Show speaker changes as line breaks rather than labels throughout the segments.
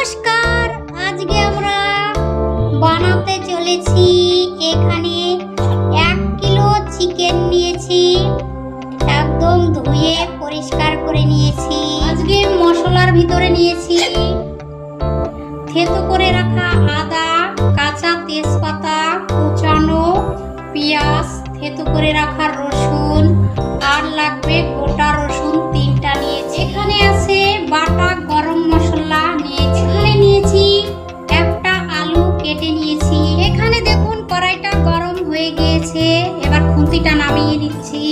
নমস্কার, আজকে আমরা বানাতে চলেছি এখানে এক কিলো চিকেন নিয়েছি, একদম ধুয়ে পরিষ্কার করে নিয়েছি। আজকে মশলার ভিতরে নিয়েছি থেতো করে রাখা আদা, কাঁচা তেজপাতা, কুচানো পেঁয়াজ, থেতো করে রাখা রসুন, আর লাগবে হয়ে গিয়েছে। এবার খুন্তিটা নামিয়ে নিচ্ছি।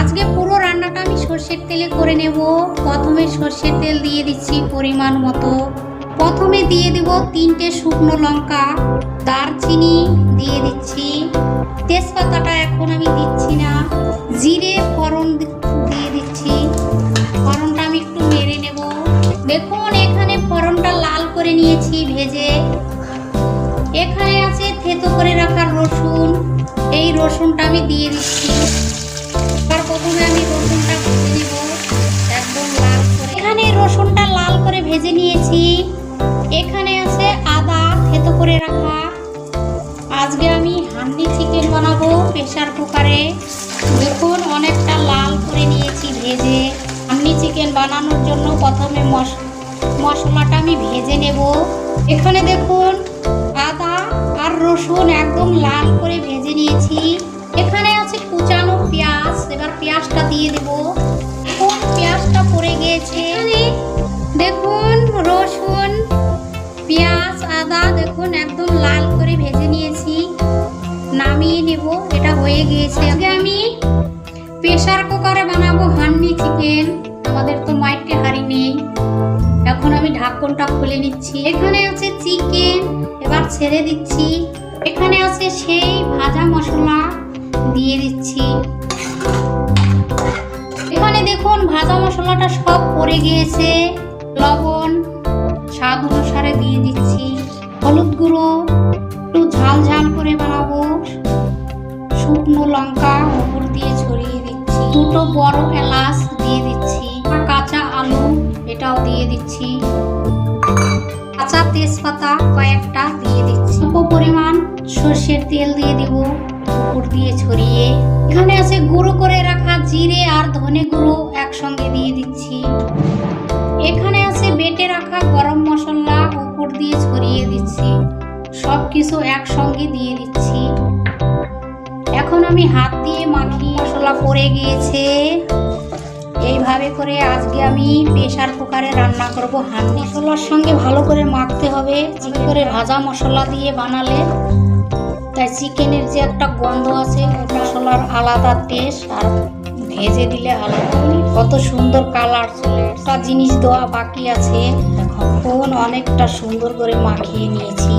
আজকে পুরো রান্নাটা আমি সর্ষের তেলে করে নেব। প্রথমে সর্ষের তেল দিয়ে দিচ্ছি পরিমাণ মতো। প্রথমে দিয়ে দেব তিনটে শুকনো লঙ্কা, দারচিনি দিয়ে দিচ্ছি। তেজপাতাটা এখন আমি দিচ্ছি না। জিরে ফোড়ন দিয়ে দিচ্ছি। ফোড়নটা আমি একটু মেরে নেব। দেখুন, এখানে ফোড়নটা লাল করে নিয়েছি ভেজে। এখানে আছে থেতো করে রাখা রসুন। এই রসুনটা আমি দিয়ে দিচ্ছি। এবার প্রথমে আমি রসুনটা ভেজে নেব। একদম লাল করে। এখানে রসুনটা লাল করে ভেজে নিয়েছি। এখানে আছে আদা থেতো করে রাখা। আজকে আমি হান্ডি চিকেন বানাবো প্রেশার কুকারে। দেখুন, অনেকটা লাল করে নিয়েছি ভেজে। হান্ডি চিকেন বানানোর জন্য প্রথমে মশ, মশলাটা আমি ভেজে নেব। এখানে দেখুন রসুন একদম লাল করে ভেজে নিয়েছি। এখানে আছে কুচানো পেঁয়াজ। এবার পেঁয়াজটা দিয়ে দেব। দেখুন পেঁয়াজটা পড়ে গিয়েছে? দেখুন, রসুন, পেঁয়াজ, আদা দেখুন একদম লাল করে ভেজে নিয়েছি। নামিয়ে নেব, এটা হয়ে গিয়েছে। আজকে আমি প্রেসার কুকারে বানাবো হান্ডি চিকেন। আমাদের তো মাইটে হাড়ি নেই। এখন আমি ঢাকনটা খুলে নিচ্ছি। এখানে আছে চিকেন। এবার ছেড়ে দিচ্ছি। এখানে আছে সেই ভাজা মশলা দিয়ে দিচ্ছি। এখানে দেখুন ভাজা মশলাটা সব পড়ে গিয়েছে। লবণ, স্বাদ অনুসারে দিয়ে দিচ্ছি। হলুদ গুঁড়ো, একটু ঝাল ঝাল করে বানাবো। শুকনো লঙ্কা উপর দিয়ে ছড়িয়ে দিচ্ছি। দুটো বড় এলাচ দিয়ে দিচ্ছি। কাঁচা আলু এটাও দিয়ে দিচ্ছি। কাঁচা তেজপাতা কয়েকটা দিয়ে দিচ্ছি। পরিমাণ সর্ষের তেল দিয়ে দিব উপর দিয়ে ছড়িয়ে। এখানে আছে গুঁড়ো করে রাখা জিরে আর ধনে গুঁড়ো একসঙ্গে দিয়ে দিচ্ছি। এখানে আছে বেটে রাখা গরম মশলা উপর দিয়ে ছড়িয়ে দিচ্ছি। সব কিছু একসঙ্গে দিয়ে দিচ্ছি। এখন আমি হাত দিয়ে মাখি মশলা পড়ে গিয়েছে। এইভাবে করে আজকে আমি প্রেশার কুকারে রান্না করব। হাত মশলার সঙ্গে ভালো করে মাখতে হবে। করে ভাজা মশলা দিয়ে বানালে তাই চিকেনের যে একটা গন্ধ আছে ওই মশলার আলাদা টেস্ট আর ভেজে দিলে আলাদা। কত সুন্দর কালার চলে। একটা জিনিস দেওয়া বাকি আছে। এখন অনেকটা সুন্দর করে মাখিয়ে নিয়েছি।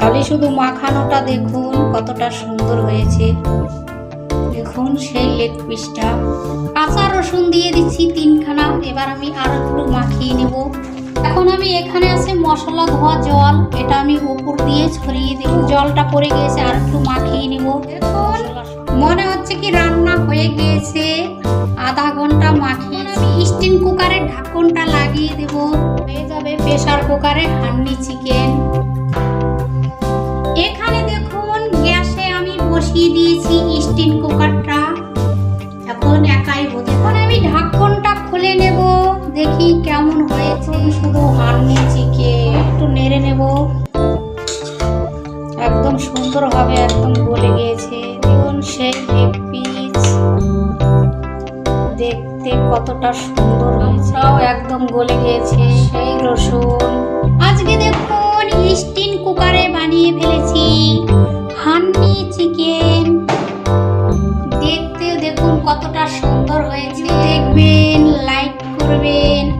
খালি শুধু মাখানোটা দেখুন, কতটা সুন্দর হয়েছে। দেখুন সেই লেগ পিসটা কাঁচা রসুন দিয়ে দিচ্ছি তিনখানা। এবার আমি আর একটু মাখিয়ে নেব। এখন আমি এখানে আছে মশলা ধোয়া জল। এটা আমি উপর দিয়ে ছড়িয়ে দিই। জলটা পড়ে গিয়েছে আর একটু মাখিয়ে নেব। এখন মনে হচ্ছে কি রান্না হয়ে গিয়েছে। আধা ঘণ্টা মাখিয়ে আমি স্টিম কুকারের ঢাকনটা লাগিয়ে দেব। হয়ে যাবে প্রেসার কুকারে হান্ডি চিকেন এখানে দেখুন গ্যাসে আমি বসিয়ে দিয়েছি স্টিম কুকারটা এখন একাই হতে এখন আমি ঢাকনটা খুলে নেব। দেখি কেমন হয়েছে। শুধু হান্ডি চিকেন একটু নেড়ে নেব। একদম সুন্দরভাবে একদম গলে গিয়েছে। দেখুন সেই লেগ পিস দেখতে কতটা সুন্দর হয়েছেও একদম গলে গিয়েছে সেই রসুন। আজকে দেখুন স্টিম কুকারে বানিয়ে ফেলেছি। হান্ডি চিকেন দেখতে দেখুন কতটা সুন্দর হয়েছে। দেখবেন লাইক for being